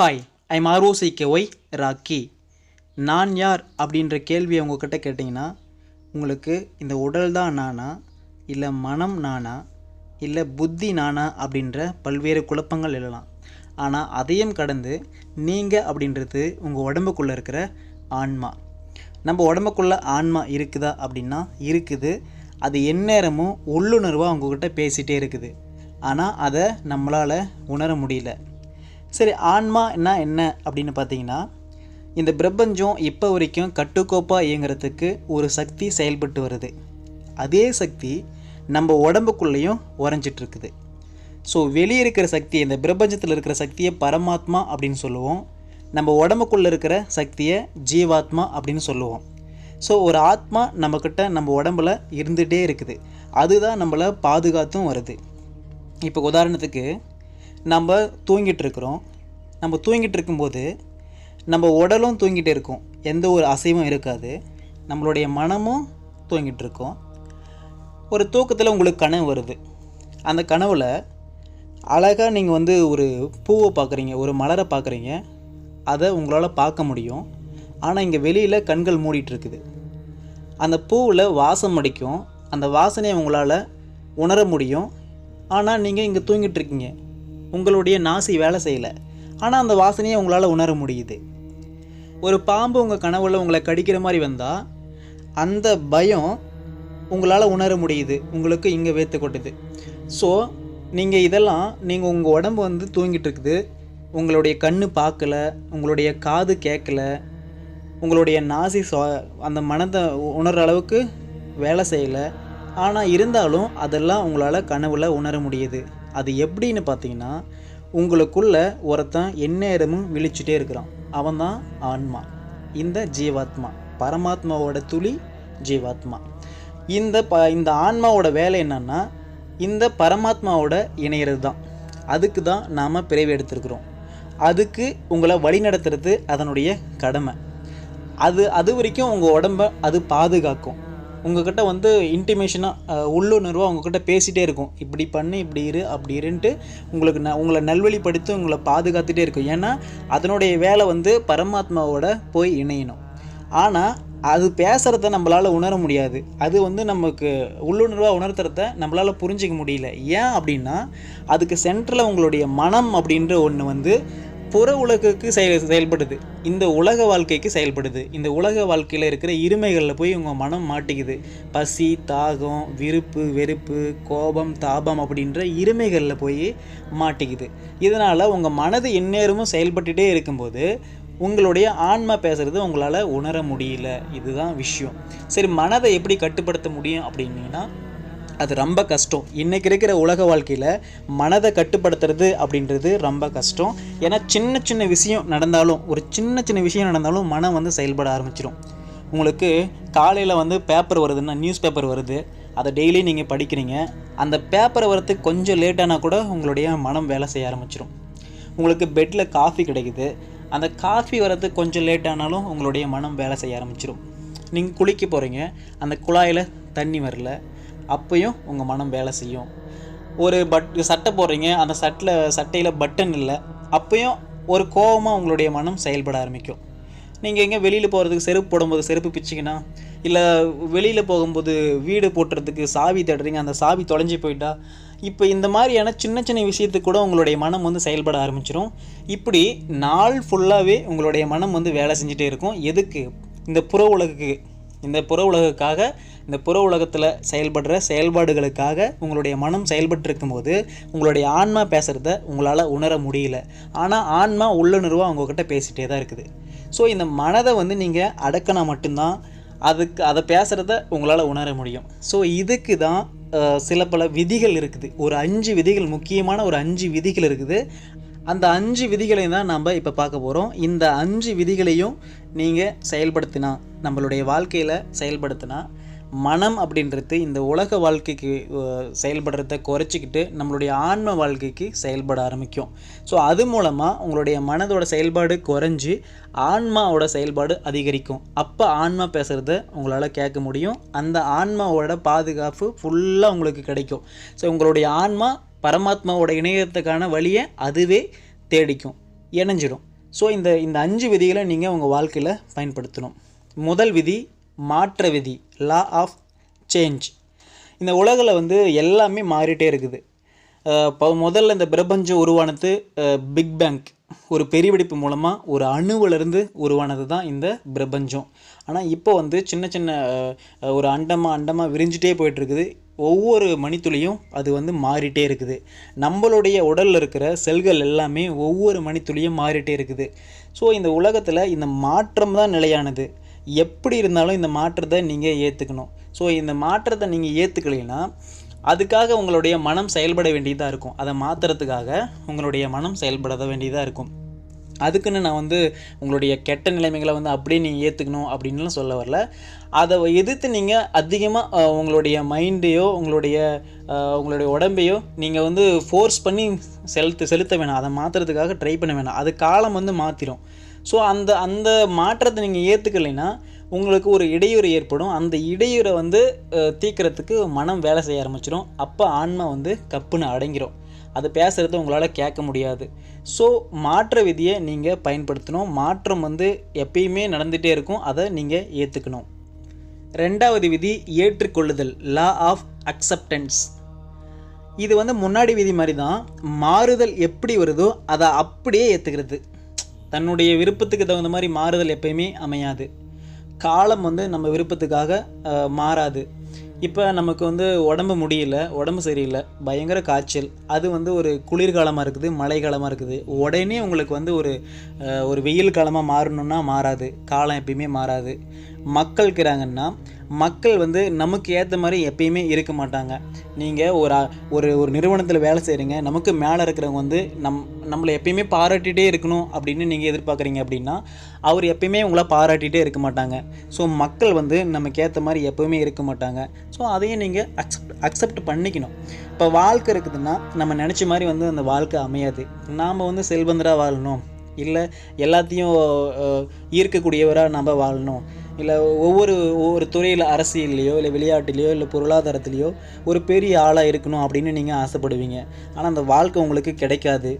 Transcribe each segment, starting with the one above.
Hi I மாரோசிக்க ஒய் Rocky நான் யார் அப்படின்ற கேள்வியை உங்ககிட்ட கேட்டிங்கன்னா உங்களுக்கு இந்த உடல் தான் நானா இல்லை மனம் நானா இல்லை புத்தி நானா அப்படின்ற பல்வேறு குழப்பங்கள் எழலாம். ஆனால் அதையும் கடந்து நீங்கள் அப்படின்றது உங்கள் உடம்புக்குள்ளே இருக்கிற ஆன்மா. நம்ம உடம்புக்குள்ளே ஆன்மா இருக்குதா அப்படின்னா இருக்குது. அது எந்நேரமும் உள்ளுணர்வாக உங்ககிட்ட பேசிகிட்டே இருக்குது. ஆனால் அதை நம்மளால் உணர முடியல. சரி ஆன்மான்னா என்ன அப்படின்னு பார்த்தீங்கன்னா இந்த பிரபஞ்சம் இப்போ வரைக்கும் கட்டுக்கோப்பாக இயங்குறதுக்கு ஒரு சக்தி செயல்பட்டு வருது. அதே சக்தி நம்ம உடம்புக்குள்ளேயும் உறைஞ்சிட்ருக்குது ஸோ வெளியே இருக்கிற சக்தி இந்த பிரபஞ்சத்தில் இருக்கிற சக்தியை பரமாத்மா அப்படின்னு சொல்லுவோம். நம்ம உடம்புக்குள்ளே இருக்கிற சக்தியை ஜீவாத்மா அப்படின்னு சொல்லுவோம். ஸோ ஒரு ஆத்மா நம்மக்கிட்ட நம்ம உடம்புல இருந்துகிட்டே இருக்குது. அதுதான் நம்மளை பாதுகாத்தும் வருது. இப்போ உதாரணத்துக்கு நம்ம தூங்கிட்டு இருக்கிறோம் நம்ம தூங்கிட்டு இருக்கும்போது நம்ம உடலும் தூங்கிட்டே இருக்கும். எந்த ஒரு அசைவும் இருக்காது. நம்மளுடைய மனமும் தூங்கிட்டு இருக்கும் ஒரு தூக்கத்தில் உங்களுக்கு கனவு வருது. அந்த கனவில் அழகாக நீங்கள் வந்து ஒரு பூவை பார்க்குறீங்க ஒரு மலரை பார்க்குறீங்க அதை உங்களால் பார்க்க முடியும். ஆனால் இங்கே வெளியில் கண்கள் மூடிட்டு இருக்குது அந்த பூவில் வாசம் அடிக்கும். அந்த வாசனையை உங்களால் உணர முடியும். ஆனால் நீங்கள் இங்கே தூங்கிட்டு இருக்கீங்க உங்களுடைய நாசி வேலை செய்யலை. ஆனால் அந்த வாசனையை உங்களால் உணர முடியுது. ஒரு பாம்பு உங்கள் கனவுல உங்களை கடிக்கிற மாதிரி வந்தால் அந்த பயம் உங்களால் உணர முடியுது. உங்களுக்கு இங்கே வேத்து கொட்டுது. ஸோ நீங்கள் இதெல்லாம் நீங்கள் உங்கள் உடம்பு வந்து தூங்கிட்டு இருக்குது. உங்களுடைய கண்ணு பார்க்கல உங்களுடைய காது கேட்கல உங்களுடைய நாசி அந்த மனதை உணர்கிற அளவுக்கு வேலை செய்யலை. ஆனால் இருந்தாலும் அதெல்லாம் உங்களால் கனவுல உணர முடியுது. அது எப்படின்னு பார்த்தீங்கன்னா உங்களுக்குள்ள ஒருத்தன் எந்நேரமும் விழிச்சுட்டே இருக்கிறான். அவன்தான் ஆன்மா. இந்த ஜீவாத்மா. பரமாத்மாவோட துளி ஜீவாத்மா. இந்த ப இந்த ஆன்மாவோட வேலை என்னன்னா இந்த பரமாத்மாவோட இணையிறது தான் அதுக்கு தான் நாம் பிறவி எடுத்திருக்கிறோம். அதுக்கு உங்களை வழிநடத்துறது அதனுடைய கடமை. அது அது வரைக்கும் உங்கள் உடம்ப அது பாதுகாக்கும். உங்ககிட்ட வந்து இன்டிமேஷனாக உள்ளுணர்வாக உங்ககிட்ட பேசிகிட்டே இருக்கும். இப்படி பண்ணு இப்படி இரு அப்படி இருன்ட்டு உங்களுக்கு ந உங்களை நல்வழிப்படுத்தி உங்களை பாதுகாத்துட்டே இருக்கும். ஏன்னா அதனுடைய வேலை வந்து பரமாத்மாவோட போய் இணையணும். ஆனால் அது பேசுகிறத நம்மளால் உணர முடியாது. அது வந்து நமக்கு உள்ளுணர்வாக உணர்த்துறத நம்மளால் புரிஞ்சிக்க முடியல. ஏன் அப்படின்னா அதுக்கு சென்டரில் உங்களுடைய மனம் அப்படின்ற ஒன்று வந்து புற உலகுக்கு செயல் செயல்படுது. இந்த உலக வாழ்க்கைக்கு செயல்படுது. இந்த உலக வாழ்க்கையில் இருக்கிற இருமைகளில் போய் உங்கள் மனம் மாட்டிக்குது. பசி தாகம் விருப்பு வெறுப்பு கோபம் தாபம் அப்படின்ற இருமைகளில் போய் மாட்டிக்குது. இதனால் உங்கள் மனது எந்நேரமும் செயல்பட்டுட்டே இருக்கும்போது உங்களுடைய ஆன்மா பேசுகிறது உங்களால் உணர முடியல. இதுதான் விஷயம். சரி மனதை எப்படி கட்டுப்படுத்த முடியும் அப்படின்னீங்கன்னா அது ரொம்ப கஷ்டம். இன்றைக்கி இருக்கிற உலக வாழ்க்கையில் மனதை கட்டுப்படுத்துறது அப்படின்றது ரொம்ப கஷ்டம். ஏன்னா சின்ன சின்ன விஷயம் நடந்தாலும் ஒரு சின்ன சின்ன விஷயம் நடந்தாலும் மனம் வந்து செயல்பட ஆரம்பிச்சிடும் உங்களுக்கு காலையில் வந்து பேப்பர் வருதுன்னா நியூஸ் பேப்பர் வருது. அதை டெய்லி நீங்கள் படிக்கிறீங்க. அந்த பேப்பரை வரத்துக்கு கொஞ்சம் லேட்டானா கூட உங்களுடைய மனம் வேலை செய்ய ஆரம்பிச்சிடும் உங்களுக்கு பெட்டில் காஃபி கிடைக்குது. அந்த காஃபி வரதுக்கு கொஞ்சம் லேட் ஆனாலும் உங்களுடைய மனம் வேலை செய்ய ஆரம்பிச்சிடும் நீங்கள் குளிக்க போகிறீங்க அந்த குழாயில் தண்ணி வரல. அப்பையும் உங்கள் மனம் வேலை செய்யும். ஒரு பட் சட்டை போடுறீங்க அந்த சட்டில் சட்டையில் பட்டன் இல்லை அப்பையும் ஒரு கோபமாக உங்களுடைய மனம் செயல்பட ஆரம்பிக்கும். நீங்கள் எங்கே வெளியில் போகிறதுக்கு செருப்பு போடும்போது செருப்பு பிச்சிங்கன்னா இல்லை வெளியில் போகும்போது வீடு போட்டுறதுக்கு சாவி தேடுறீங்க அந்த சாவி தொலைஞ்சி போயிட்டா இப்போ இந்த மாதிரியான சின்ன சின்ன விஷயத்துக்கு கூட உங்களுடைய மனம் வந்து செயல்பட ஆரம்பிச்சிடும் இப்படி நாள் ஃபுல்லாகவே உங்களுடைய மனம் வந்து வேலை செஞ்சுட்டே இருக்கும். எதுக்கு? இந்த புற உலகுக்கு இந்த புற உலகுக்காக இந்த புற உலகத்தில் செயல்படுற செயல்பாடுகளுக்காக உங்களுடைய மனம் செயல்பட்டு இருக்கும்போது உங்களுடைய ஆன்மா பேசுகிறத உங்களால் உணர முடியல. ஆனால் ஆன்மா உள்ளுணர்வாக உங்ககிட்ட பேசிகிட்டே தான் இருக்குது. ஸோ இந்த மனதை வந்து நீங்கள் அடக்கினா மட்டும்தான் அதுக்கு அதை பேசுகிறத உங்களால் உணர முடியும். ஸோ இதுக்கு தான் சில பல விதிகள் இருக்குது. ஒரு அஞ்சு விதிகள் முக்கியமான ஒரு அஞ்சு விதிகள் இருக்குது. அந்த அஞ்சு விதிகளையும் தான் நம்ம இப்போ பார்க்க போகிறோம் இந்த அஞ்சு விதிகளையும் நீங்கள் செயல்படுத்தினா நம்மளுடைய வாழ்க்கையில் செயல்படுத்தினா மனம் அப்படின்றது இந்த உலக வாழ்க்கைக்கு செயல்படுறத குறைச்சிக்கிட்டு நம்மளுடைய ஆன்ம வாழ்க்கைக்கு செயல்பட ஆரம்பிக்கும். ஸோ அது மூலமாக உங்களுடைய மனதோட செயல்பாடு குறைஞ்சி ஆன்மாவோட செயல்பாடு அதிகரிக்கும். அப்போ ஆன்மா பேசுகிறத உங்களால் கேட்க முடியும். அந்த ஆன்மாவோட பாதுகாப்பு ஃபுல்லாக உங்களுக்கு கிடைக்கும். ஸோ உங்களுடைய ஆன்மா பரமாத்மாவோட இணையத்துக்கான வழியை அதுவே தேடிக்கும். இணைஞ்சிடும் ஸோ இந்த இந்த அஞ்சு விதிகளை நீங்கள் உங்கள் வாழ்க்கையில் பயன்படுத்தணும். முதல் விதி மாற்ற விதி லா ஆஃப் சேஞ்ச் இந்த உலகில் வந்து எல்லாமே மாறிட்டே இருக்குது. இப்போ முதல்ல இந்த பிரபஞ்சம் உருவானது பிக் பேங்க் ஒரு பெரிவெடிப்பு மூலமாக ஒரு அணுவிலிருந்து உருவானது தான் இந்த பிரபஞ்சம். ஆனால் இப்போ வந்து சின்ன சின்ன ஒரு அண்டமாக அண்டமாக விரிஞ்சிட்டே போயிட்டுருக்குது. ஒவ்வொரு மணித்துளியும் அது வந்து மாறிட்டே இருக்குது. நம்மளுடைய உடலில் இருக்கிற செல்கள் எல்லாமே ஒவ்வொரு மணித்துளியும் மாறிட்டே இருக்குது. ஸோ இந்த உலகத்தில் இந்த மாற்றம் தான் நிலையானது. எப்படி இருந்தாலும் இந்த மாற்றத்தை நீங்கள் ஏற்றுக்கணும் ஸோ இந்த மாற்றத்தை நீங்கள் ஏற்றுக்கலைன்னா அதுக்காக உங்களுடைய மனம் செயல்பட வேண்டியதாக இருக்கும். அதை மாற்றுறதுக்காக உங்களுடைய மனம் செயல்பட வேண்டியதாக இருக்கும். அதுக்குன்னு நான் வந்து உங்களுடைய கெட்ட நிலைமைகளை வந்து அப்படியே நீங்கள் ஏற்றுக்கணும் அப்படின்லாம் சொல்ல வரல. அதை எதிர்த்து நீங்கள் அதிகமாக உங்களுடைய மைண்டையோ உங்களுடைய உங்களுடைய உடம்பையோ நீங்கள் வந்து ஃபோர்ஸ் பண்ணி செலுத்து செலுத்த வேணாம். அதை மாற்றுறதுக்காக ட்ரை பண்ண வேணாம். அது காலம் வந்து மாற்றிடும் ஸோ அந்த அந்த மாற்றத்தை நீங்கள் ஏற்றுக்கலைன்னா உங்களுக்கு ஒரு இடையூறு ஏற்படும். அந்த இடையூறை வந்து தீக்கிறதுக்கு மனம் வேலை செய்ய ஆரம்பிச்சிடும் அப்போ ஆன்மா வந்து கப்புன்னு அடங்கிரும். அது பேசுகிறது உங்களால் கேட்க முடியாது. ஸோ மாற்ற விதியை நீங்கள் பயன்படுத்தணும். மாற்றம் வந்து எப்பயுமே நடந்துகிட்டே இருக்கும். அதை நீங்கள் ஏற்றுக்கணும் ரெண்டாவது விதி ஏற்றுக்கொள்ளுதல். லா ஆஃப் அக்செப்டன்ஸ் இது வந்து முன்னாடி விதி மாதிரி தான் மாறுதல் எப்படி வருதோ அதை அப்படியே ஏற்றுக்கிறது தன்னுடைய விருப்பத்துக்கு தகுந்த மாதிரி மாறுதல் எப்பயுமே அமையாது. காலம் வந்து நம்ம விருப்பத்துக்காக மாறாது. இப்போ நமக்கு வந்து உடம்பு முடியல உடம்பு சரியில்லை பயங்கர காய்ச்சல் அது வந்து ஒரு குளிர்காலமாக இருக்குது மழைக்காலமாக இருக்குது. உடனே உங்களுக்கு வந்து ஒரு ஒரு வெயில் காலமாக மாறணும்னா மாறாது காலம் எப்பயுமே மாறாது. மக்கள் இருக்கிறாங்கன்னா மக்கள் வந்து நமக்கு ஏற்ற மாதிரி எப்பயுமே இருக்க மாட்டாங்க. நீங்கள் ஒரு ஒரு ஒரு நிறுவனத்தில் வேலை செய்கிறீங்க நமக்கு மேலே இருக்கிறவங்க வந்து நம் நம்மளை எப்பயுமே பாராட்டிகிட்டே இருக்கணும் அப்படின்னு நீங்கள் எதிர்பார்க்குறீங்க அப்படின்னா அவர் எப்பயுமே உங்களை பாராட்டிகிட்டே இருக்க மாட்டாங்க. ஸோ மக்கள் வந்து நமக்கு ஏற்ற மாதிரி எப்பவுமே இருக்க மாட்டாங்க. ஸோ அதையும் நீங்கள் அக்செப்ட் அக்செப்ட் பண்ணிக்கணும். இப்போ வாழ்க்கை இருக்குதுன்னா நம்ம நினச்ச மாதிரி வந்து அந்த வாழ்க்கை அமையாது. நாம் வந்து செல்வந்தராக வாழணும். இல்லை எல்லாத்தையும் ஈர்க்கக்கூடியவராக நம்ம வாழணும். இல்லை ஒவ்வொரு ஒவ்வொரு துறையில் அரசியல்லையோ இல்லை விளையாட்டுலேயோ இல்லை பொருளாதாரத்துலேயோ ஒரு பெரிய ஆளாக இருக்கணும் அப்படின்னு நீங்கள் ஆசைப்படுவீங்க. ஆனால் அந்த வாழ்க்கை உங்களுக்கு கிடைக்காது.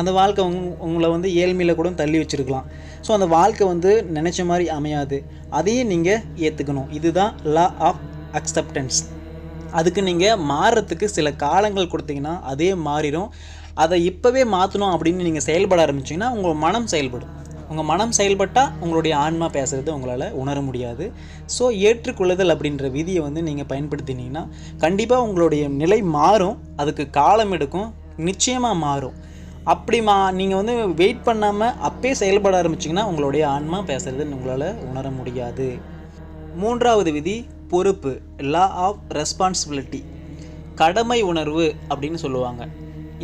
அந்த வாழ்க்கை உங் உங்களை வந்து ஏழ்மையில் கூட தள்ளி வச்சுருக்கலாம். ஸோ அந்த வாழ்க்கை வந்து நினச்ச மாதிரி அமையாது. அதையும் நீங்கள் ஏற்றுக்கணும் இதுதான் லா ஆஃப் அக்செப்டன்ஸ் அதுக்கு நீங்கள் மாறுறதுக்கு சில காலங்கள் கொடுத்தீங்கன்னா அதே மாறிடும். அதை இப்போவே மாற்றணும் அப்படின்னு நீங்கள் செயல்பட ஆரம்பிச்சிங்கன்னா உங்கள் மனம் செயல்படும். உங்கள் மனம் செயல்பட்டால் உங்களுடைய ஆன்மா பேசுகிறது உங்களால் உணர முடியாது. ஸோ ஏற்றுக்கொள்ளுதல் அப்படின்ற விதியை வந்து நீங்கள் பயன்படுத்தினீங்கன்னா கண்டிப்பாக உங்களுடைய நிலை மாறும். அதுக்கு காலம் எடுக்கும். நிச்சயமாக மாறும். அப்படி மா நீங்கள் வந்து வெயிட் பண்ணாமல் அப்பயே செயல்பட ஆரம்பிச்சிங்கன்னா உங்களுடைய ஆன்மா பேசுகிறது உங்களால் உணர முடியாது. மூன்றாவது விதி பொறுப்பு. லா ஆஃப் ரெஸ்பான்சிபிலிட்டி கடமை உணர்வு அப்படின்னு சொல்லுவாங்க.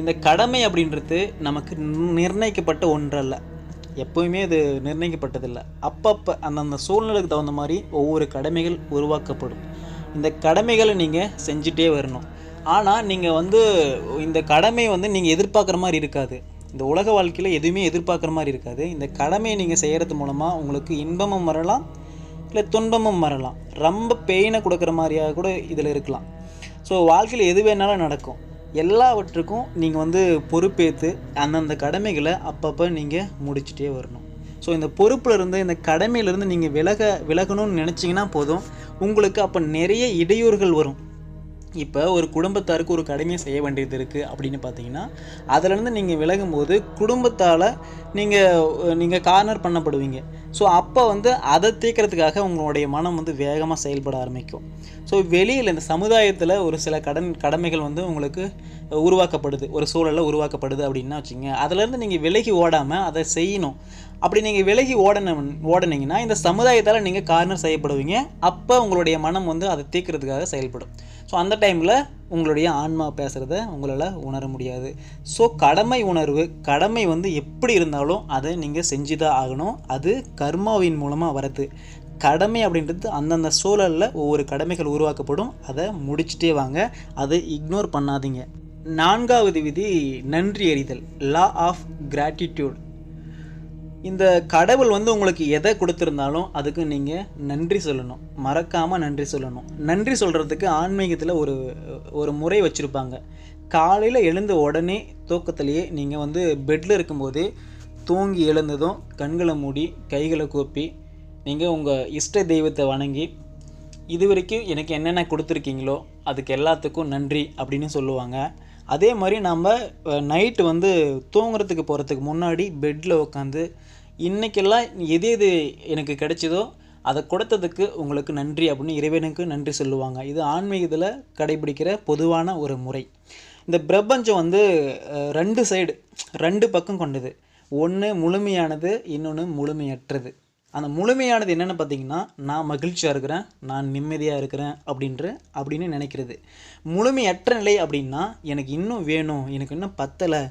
இந்த கடமை அப்படின்றது நமக்கு நிர்ணயிக்கப்பட்ட ஒன்றல்ல. எப்போயுமே இது நிர்ணயிக்கப்பட்டதில்லை. அப்பப்போ அந்தந்த சூழ்நிலைக்கு தகுந்த மாதிரி ஒவ்வொரு கடமைகள் உருவாக்கப்படும். இந்த கடமைகளை நீங்கள் செஞ்சுட்டே வரணும். ஆனால் நீங்கள் வந்து இந்த கடமை வந்து நீங்கள் எதிர்பார்க்குற மாதிரி இருக்காது. இந்த உலக வாழ்க்கையில் எதுவுமே எதிர்பார்க்குற மாதிரி இருக்காது. இந்த கடமையை நீங்கள் செய்கிறது மூலமாக உங்களுக்கு இன்பமும் வரலாம் இல்லை துன்பமும் வரலாம். ரொம்ப பெயினை கொடுக்குற மாதிரியாக கூட இதில் இருக்கலாம். ஸோ வாழ்க்கையில் எது வேணாலும் நடக்கும். எல்லாவற்றுக்கும் நீங்கள் வந்து பொறுப்பேற்று அந்தந்த கடமைகளை அப்பப்போ நீங்கள் முடிச்சுட்டே வரணும். ஸோ இந்த பொறுப்பில் இருந்து இந்த கடமையிலேருந்து நீங்கள் விலக விலகணும்னு நினச்சிங்கன்னா போதும். உங்களுக்கு அப்போ நிறைய இடையூறுகள் வரும். இப்போ ஒரு குடும்பத்தாருக்கு ஒரு கடமையை செய்ய வேண்டியது இருக்குது அப்படின்னு பார்த்தீங்கன்னா அதிலேருந்து நீங்கள் விலகும்போது குடும்பத்தால் நீங்கள் நீங்கள் கார்னர் பண்ணப்படுவீங்க. ஸோ அப்போ வந்து அதை தீர்க்கறதுக்காக உங்களுடைய மனம் வந்து வேகமாக செயல்பட ஆரம்பிக்கும். ஸோ வெளியில் இந்த சமுதாயத்தில் ஒரு சில கடன் கடமைகள் வந்து உங்களுக்கு உருவாக்கப்படுது. ஒரு சூழலில் உருவாக்கப்படுது அப்படின்னா வச்சுங்க அதுலேருந்து நீங்கள் விலகி ஓடாமல் அதை செய்யணும். அப்படி நீங்கள் விலகி ஓடன ஓடனீங்கன்னா இந்த சமுதாயத்தால் நீங்கள் கார்னர் செய்யப்படுவீங்க. அப்போ உங்களுடைய மனம் வந்து அதை தீர்க்கறதுக்காக செயல்படும். ஸோ அந்த டைமில் உங்களுடைய ஆன்மா பேசுகிறத உங்களால் உணர முடியாது. ஸோ கடமை உணர்வு கடமை வந்து எப்படி இருந்தாலும் அதை நீங்கள் செஞ்சு தான் ஆகணும். அது கர்மாவின் மூலமாக வரது. கடமை அப்படின்றது அந்தந்த சூழலில் ஒவ்வொரு கடமைகள் உருவாக்கப்படும். அதை முடிச்சுட்டே வாங்க. அதை இக்னோர் பண்ணாதீங்க. நான்காவது விதி நன்றி அறிதல் லா ஆஃப் கிராட்டிடியூட் இந்த கடவுள் வந்து உங்களுக்கு எதை கொடுத்துருந்தாலும் அதுக்கு நீங்கள் நன்றி சொல்லணும். மறக்காமல் நன்றி சொல்லணும். நன்றி சொல்கிறதுக்கு ஆன்மீகத்தில் ஒரு ஒரு முறை வச்சுருப்பாங்க. காலையில் எழுந்த உடனே தூக்கத்திலேயே நீங்கள் வந்து பெட்டில் இருக்கும்போதே தூங்கி எழுந்ததும் கண்களை மூடி கைகளை கூப்பி நீங்கள் உங்கள் இஷ்ட தெய்வத்தை வணங்கி இது வரைக்கும் எனக்கு என்னென்ன கொடுத்துருக்கீங்களோ அதுக்கு எல்லாத்துக்கும் நன்றி அப்படின்னு சொல்லுவாங்க. அதே மாதிரி நம்ம நைட்டு வந்து தூங்குறதுக்கு போகிறதுக்கு முன்னாடி பெட்டில் உட்காந்து இன்றைக்கெல்லாம் எது எது எனக்கு கிடைச்சதோ அதை கொடுத்ததுக்கு உங்களுக்கு நன்றி அப்படின்னு இறைவனுக்கு நன்றி சொல்லுவாங்க. இது ஆன்மீகத்தில் கடைபிடிக்கிற பொதுவான ஒரு முறை. இந்த பிரபஞ்சம் வந்து ரெண்டு சைடு ரெண்டு பக்கம் கொண்டது. ஒன்று முழுமையானது இன்னொன்று முழுமையற்றது. அந்த முழுமையானது என்னென்னு பார்த்தீங்கன்னா நான் மகிழ்ச்சியாக இருக்கிறேன் நான் நிம்மதியாக இருக்கிறேன் அப்படின்ற அப்படின்னு நினைக்கிறது. முழுமையற்ற நிலை அப்படின்னா எனக்கு இன்னும் வேணும் எனக்கு இன்னும் பத்தலை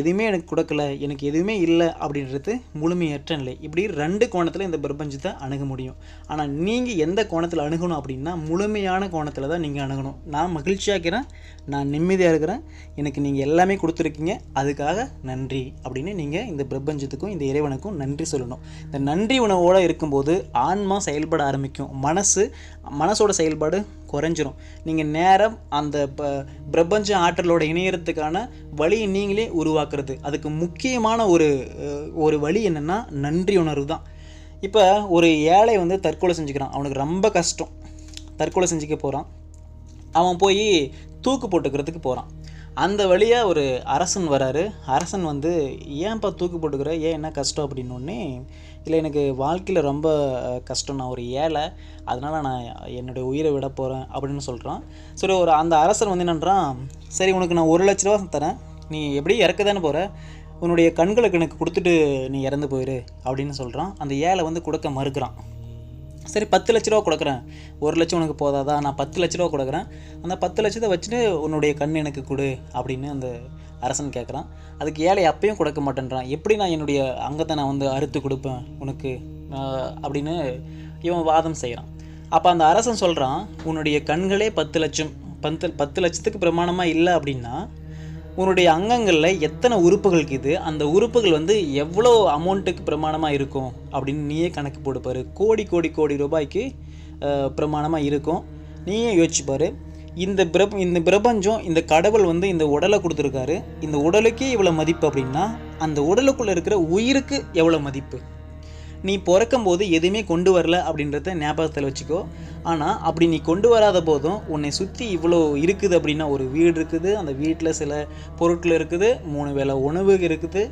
எதுவுமே எனக்கு கொடுக்கல எனக்கு எதுவுமே இல்லை அப்படின்றது முழுமையற்ற நிலை. இப்படி ரெண்டு கோணத்தில் இந்த பிரபஞ்சத்தை அணுக முடியும். ஆனால் நீங்கள் எந்த கோணத்தில் அணுகணும் அப்படின்னா முழுமையான கோணத்தில் தான் நீங்கள் அணுகணும். நான் மகிழ்ச்சியாக இருக்கிறேன் நான் நிம்மதியாக இருக்கிறேன். எனக்கு நீங்கள் எல்லாமே கொடுத்துருக்கீங்க. அதுக்காக நன்றி. அப்படின்னு நீங்கள் இந்த பிரபஞ்சத்துக்கும் இந்த இறைவனுக்கும் நன்றி சொல்லணும். இந்த நன்றி உணவோடு இருக்கும்போது ஆன்மா செயல்பட ஆரம்பிக்கும். மனசு மனசோட செயல்பாடு குறைஞ்சிரும். நீங்கள் நேரம் அந்த ப பிரபஞ்ச ஆற்றலோட இணையறதுக்கான வழியை நீங்களே உருவாக்குறது. அதுக்கு முக்கியமான ஒரு ஒரு வழி என்னென்னா நன்றி உணர்வு தான். இப்போ ஒரு ஏழை வந்து தற்கொலை செஞ்சுக்கிறான். அவனுக்கு ரொம்ப கஷ்டம். தற்கொலை செஞ்சுக்க போகிறான் அவன் போய் தூக்கு போட்டுக்கிறதுக்கு போகிறான் அந்த வழியாக ஒரு அரசன் வராரு. அரசன் வந்து ஏன்ப்பா தூக்கு போட்டுக்கிற? ஏன் என்ன கஷ்டம்? அப்படின்னோடனே இல்லை எனக்கு வாழ்க்கையில் ரொம்ப கஷ்டம். நான் ஒரு ஏழை. அதனால் நான் என்னுடைய உயிரை விட போகிறேன் அப்படின்னு சொல்கிறான் சரி ஒரு அந்த அரசன் வந்து என்னன்றான் சரி உனக்கு நான் ஒரு லட்ச ரூபா தரேன். நீ எப்படி இறக்க தானே போகிற உன்னுடைய கண்களுக்கு எனக்கு கொடுத்துட்டு நீ இறந்து போயிரு. அப்படின்னு சொல்கிறான் அந்த ஏழை வந்து கொடுக்க மறுக்கிறான். சரி பத்து லட்ச ரூபா கொடுக்குறேன். ஒரு லட்சம் உனக்கு போதாதா? நான் பத்து லட்ச ரூபா கொடுக்குறேன். அந்த பத்து லட்சத்தை வச்சுட்டு உன்னுடைய கண் எனக்கு கொடு அப்படின்னு அந்த அரசன் கேட்குறான் அதுக்கு ஏழை அப்பையும் கொடுக்க மாட்டேன்றான். எப்படி நான் என்னுடைய அங்கத்தை நான் வந்து அறுத்து கொடுப்பேன் உனக்கு? அப்படின்னு இவன் வாதம் செய்கிறான் அப்போ அந்த அரசன் சொல்கிறான் உன்னுடைய கண்களே பத்து லட்சம் பத்து பத்து லட்சத்துக்கு பிரமாணமாக இல்லை அப்படின்னா உன்னுடைய அங்கங்களில் எத்தனை உறுப்புகள் இருக்குது? அந்த உறுப்புகள் வந்து எவ்வளோ அமௌண்ட்டுக்கு பிரமாணமாக இருக்கும்? அப்படின்னு நீயே கணக்கு போடுப்பாரு கோடி கோடி கோடி ரூபாய்க்கு பிரமாணமாக இருக்கும். நீயே யோசிச்சுப்பார் இந்த பிர இந்த பிரபஞ்சம் இந்த கடவுள் வந்து இந்த உடலை கொடுத்துருக்காரு. இந்த உடலுக்கே இவ்வளோ மதிப்பு அப்படின்னா அந்த உடலுக்குள்ளே இருக்கிற உயிருக்கு எவ்வளோ மதிப்பு? நீ பிறக்கும் போது எதுவுமே கொண்டு வரல அப்படின்றத ஞாபகத்தில் வச்சுக்கோ. ஆனால் அப்படி நீ கொண்டு வராத போதும் உன்னை சுற்றி இவ்வளோ இருக்குது அப்படின்னா ஒரு வீடு இருக்குது அந்த வீட்டில் சில பொருட்கள் இருக்குது மூணு வேளை உணவு இருக்குது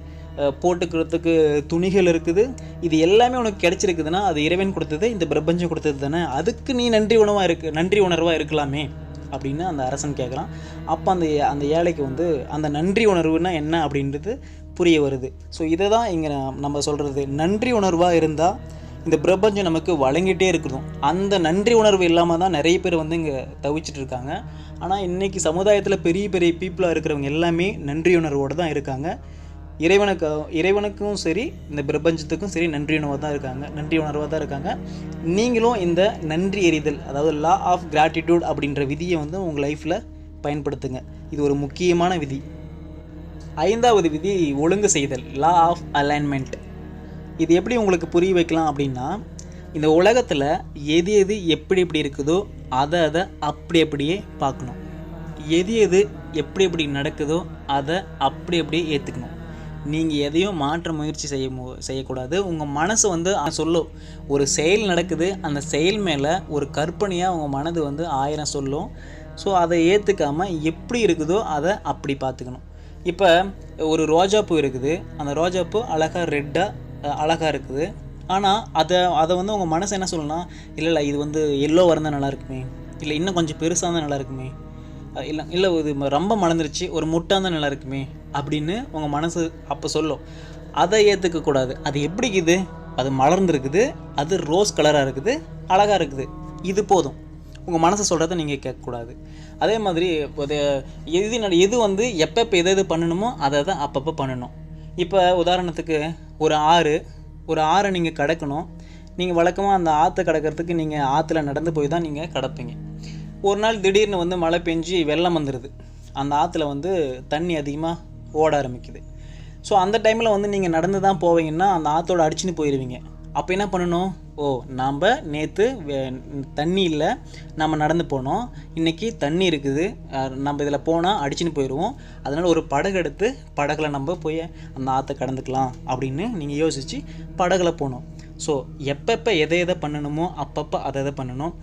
போட்டுக்கிறதுக்கு துணிகள் இருக்குது. இது எல்லாமே உனக்கு கிடைச்சிருக்குதுன்னா அது இறைவன் கொடுத்தது இந்த பிரபஞ்சம் கொடுத்தது தானே. அதுக்கு நீ நன்றி உணவாக இருக்கு நன்றி உணர்வாக இருக்கலாமே அப்படின்னு அந்த அரசன் கேட்குறான் அப்போ அந்த அந்த ஏழைக்கு வந்து அந்த நன்றி உணர்வுனா என்ன அப்படின்றது புரிய வருது. ஸோ இதை தான் இங்கே நம்ம சொல்கிறது நன்றி உணர்வாக இருந்தால் இந்த பிரபஞ்சம் நமக்கு வழங்கிட்டே இருக்கணும் அந்த நன்றி உணர்வு இல்லாமல் தான் நிறைய பேர் வந்து இங்கே தவிச்சிட்டு இருக்காங்க. ஆனால் இன்றைக்கி சமுதாயத்தில் பெரிய பெரிய பீப்புளாக இருக்கிறவங்க எல்லாமே நன்றி உணர்வோடு தான் இருக்காங்க. இறைவனுக்கு இறைவனுக்கும் சரி இந்த பிரபஞ்சத்துக்கும் சரி நன்றி உணர்வாக தான் இருக்காங்க. நன்றி உணர்வாக தான் இருக்காங்க. நீங்களும் இந்த நன்றி எறிதல் அதாவது லா ஆஃப் கிராட்டிடியூட் அப்படின்ற விதியை வந்து உங்கள் லைஃப்பில் பயன்படுத்துங்க. இது ஒரு முக்கியமான விதி. ஐந்தாவது விதி ஒழுங்கு செய்தல் லா ஆஃப் அலைன்மெண்ட் இது எப்படி உங்களுக்கு புரிய வைக்கலாம் அப்படின்னா இந்த உலகத்தில் எது எது எப்படி எப்படி இருக்குதோ அதை அதை அப்படி அப்படியே பார்க்கணும். எது எது எப்படி எப்படி நடக்குதோ அதை அப்படி அப்படியே ஏற்றுக்கணும் நீங்கள் எதையும் மாற்ற முயற்சி செய்ய மு- செய்யக்கூடாது. உங்கள் மனசு வந்து சொல்லும் ஒரு செயல் நடக்குது அந்த செயல் மேலே ஒரு கற்பனையாக உங்கள் மனது வந்து ஆயிரம் சொல்லும். ஸோ அதை ஏற்றுக்காமல் எப்படி இருக்குதோ அதை அப்படி பார்த்துக்கணும். இப்போ ஒரு ரோஜாப்பூ இருக்குது. அந்த ரோஜாப்பூ அழகாக ரெட்டாக அழகாக இருக்குது. ஆனால் அதை அதை வந்து உங்கள் மனசு என்ன சொல்லலாம் இல்லை இல்லை இது வந்து எல்லோ வரந்தால் நல்லா இருக்குமே. இல்லை இன்னும் கொஞ்சம் பெருசாக இருந்தால் நல்லா இருக்குமே. இல்லை இல்லை இது ரொம்ப மலர்ந்துருச்சு ஒரு முட்டாக இருந்தால் நல்லா இருக்குமே. அப்படின்னு உங்கள் மனசு அப்போ சொல்லும். அதை ஏற்றுக்கக்கூடாது அது எப்படி இருக்குது அது மலர்ந்துருக்குது அது ரோஸ் கலராக இருக்குது அழகாக இருக்குது. இது போதும். உங்கள் மனசை சொல்கிறத நீங்கள் கேட்கக்கூடாது. அதே மாதிரி எது எது வந்து எப்பப்போ எது எது பண்ணணுமோ அதை தான் அப்பப்போ பண்ணணும். இப்போ உதாரணத்துக்கு ஒரு ஆறு ஒரு ஆறை நீங்கள் கடக்கணும். நீங்கள் வழக்கமாக அந்த ஆற்றை கடக்கிறதுக்கு நீங்கள் ஆற்றுல நடந்து போய் தான் நீங்கள் கடப்பீங்க. ஒரு நாள் திடீர்னு வந்து மழை பெஞ்சு வெள்ளம் வந்துடுது அந்த ஆற்றுல வந்து தண்ணி அதிகமாக ஓட ஆரம்பிக்குது. ஸோ அந்த டைமில் வந்து நீங்கள் நடந்து தான் போவீங்கன்னா அந்த ஆற்றோட அடிச்சுன்னு போயிடுவீங்க அப்போ என்ன பண்ணணும்? ஓ நாம் நேற்று தண்ணி இல்லை நம்ம நடந்து போனோம். இன்றைக்கி தண்ணி இருக்குது. நம்ம இதில் போனால் அடிச்சுன்னு போயிடுவோம் அதனால் ஒரு படகு எடுத்து படகுல நம்ம போய் அந்த ஆற்றை கடந்துக்கலாம் அப்படின்னு நீங்கள் யோசித்து படகுல போனோம். ஸோ எப்பப்போ எதை எதை பண்ணணுமோ அப்பப்போ அதை எதை பண்ணணும்.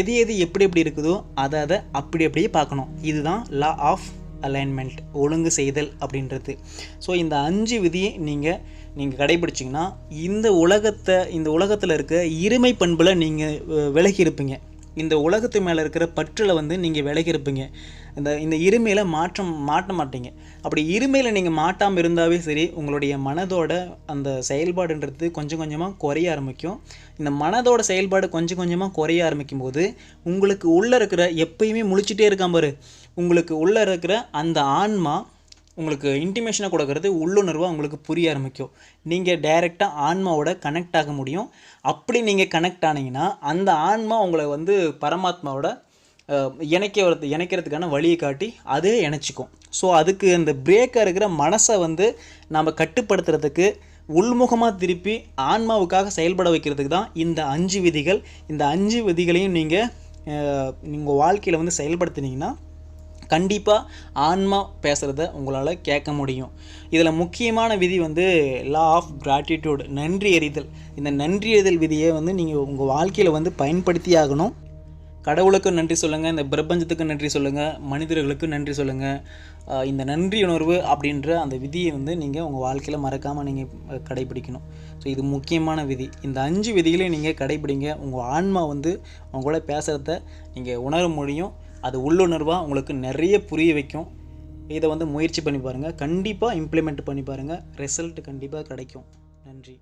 எது எது எப்படி எப்படி இருக்குதோ அதை அதை அப்படி அப்படியே பார்க்கணும். இதுதான் லா ஆஃப் அலைன்மெண்ட் ஒழுங்கு செய்தல் அப்படின்றது. ஸோ இந்த அஞ்சு விதியை நீங்கள் நீங்கள் கடைபிடிச்சிங்கன்னா இந்த உலகத்தை இந்த உலகத்தில் இருக்க இருமை பண்பில் நீங்கள் விலகி இருப்பீங்க. இந்த உலகத்து மேலே இருக்கிற பற்றில் வந்து நீங்கள் விலகி இருப்பீங்க. இந்த இந்த இருமையில் மாற்றம் மாட்ட மாட்டீங்க. அப்படி இருமையில் நீங்கள் மாட்டாமல் இருந்தாவே சரி உங்களுடைய மனதோட அந்த செயல்பாடுன்றது கொஞ்சம் கொஞ்சமாக குறைய ஆரம்பிக்கும். இந்த மனதோட செயல்பாடு கொஞ்சம் கொஞ்சமாக குறைய ஆரம்பிக்கும் போது உங்களுக்கு உள்ளே இருக்கிற எப்பயுமே முழிச்சிட்டே இருக்காம பாரு. உங்களுக்கு உள்ளே இருக்கிற அந்த ஆன்மா உங்களுக்கு இன்டிமேஷனை கொடுக்கறது உள்ளுணர்வாக உங்களுக்கு புரிய ஆரம்பிக்கும். நீங்கள் டைரெக்டாக ஆன்மாவோட கனெக்ட் ஆக முடியும். அப்படி நீங்கள் கனெக்ட் ஆனீங்கன்னா அந்த ஆன்மா உங்களை வந்து பரமாத்மாவோட இணைக்க இணைக்கிறதுக்கான வழியை காட்டி அதே இணைச்சிக்கும். ஸோ அதுக்கு அந்த பிரேக்காக இருக்கிற மனசை வந்து நம்ம கட்டுப்படுத்துறதுக்கு உள்முகமாக திருப்பி ஆன்மாவுக்காக செயல்பட வைக்கிறதுக்கு தான் இந்த அஞ்சு விதிகள். இந்த அஞ்சு விதிகளையும் நீங்கள் உங்கள் வாழ்க்கையில் வந்து செயல்படுத்தினீங்கன்னா கண்டிப்பாக ஆன்மா பேசுகிறத உங்களால் கேட்க முடியும். இதில் முக்கியமான விதி வந்து லா ஆஃப் கிராட்டிடியூட் நன்றி எறிதல். இந்த நன்றி எறிதல் விதியை வந்து நீங்கள் உங்கள் வாழ்க்கையில் வந்து பயன்படுத்தி ஆகணும். கடவுளுக்கு நன்றி சொல்லுங்கள் இந்த பிரபஞ்சத்துக்கு நன்றி சொல்லுங்கள் மனிதர்களுக்கு நன்றி சொல்லுங்கள் இந்த நன்றி உணர்வு அப்படின்ற அந்த விதியை வந்து நீங்கள் உங்கள் வாழ்க்கையில் மறக்காமல் நீங்கள் கடைபிடிக்கணும். ஸோ இது முக்கியமான விதி. இந்த அஞ்சு விதிகளையும் நீங்கள் கடைபிடிங்க. உங்கள் ஆன்மா வந்து உங்களோட பேசுகிறத நீங்கள் உணர முடியும். அது உள்ளுணர்வாக உங்களுக்கு நிறைய புரிய வைக்கும். இதை வந்து முயற்சி பண்ணி பாருங்கள் கண்டிப்பாக இம்ப்ளிமெண்ட் பண்ணி பாருங்கள் ரிசல்ட் கண்டிப்பாக கிடைக்கும். நன்றி.